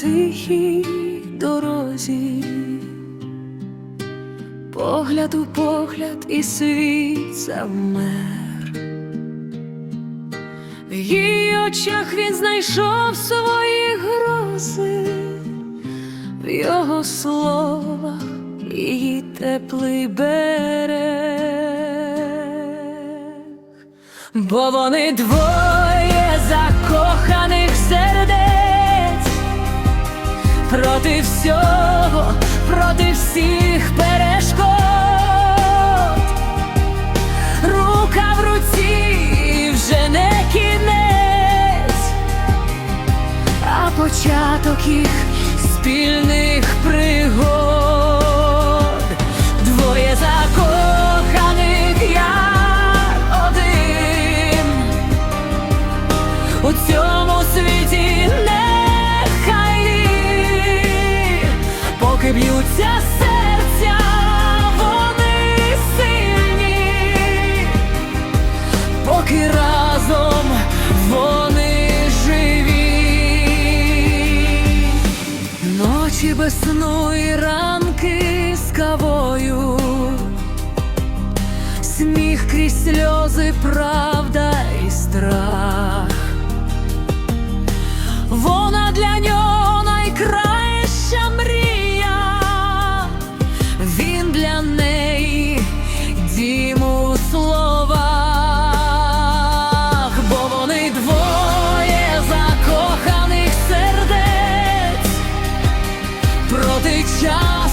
тихій дорозі, погляд у погляд і світ завмер. В її очах він знайшов свої грози, в його словах її теплий берег, бо вони двоє закоханих сердець проти всього, проти всіх перешкод. Рука в руці вже не кінець, а початок їх спільних поки разом вони живі, ночі без сну і ранки з кавою. Сміх крізь сльози, правда проти часу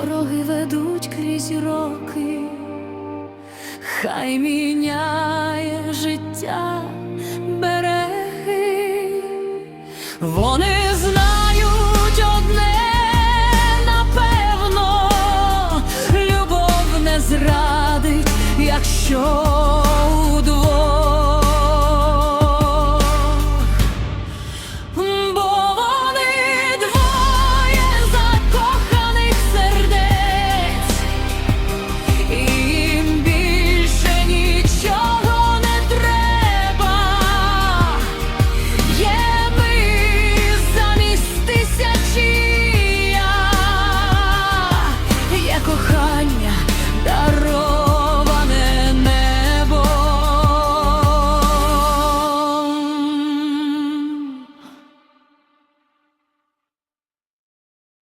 дороги ведуть крізь роки, хай міняє життя береги, вони знають одне напевно, любов не зрадить, якщо.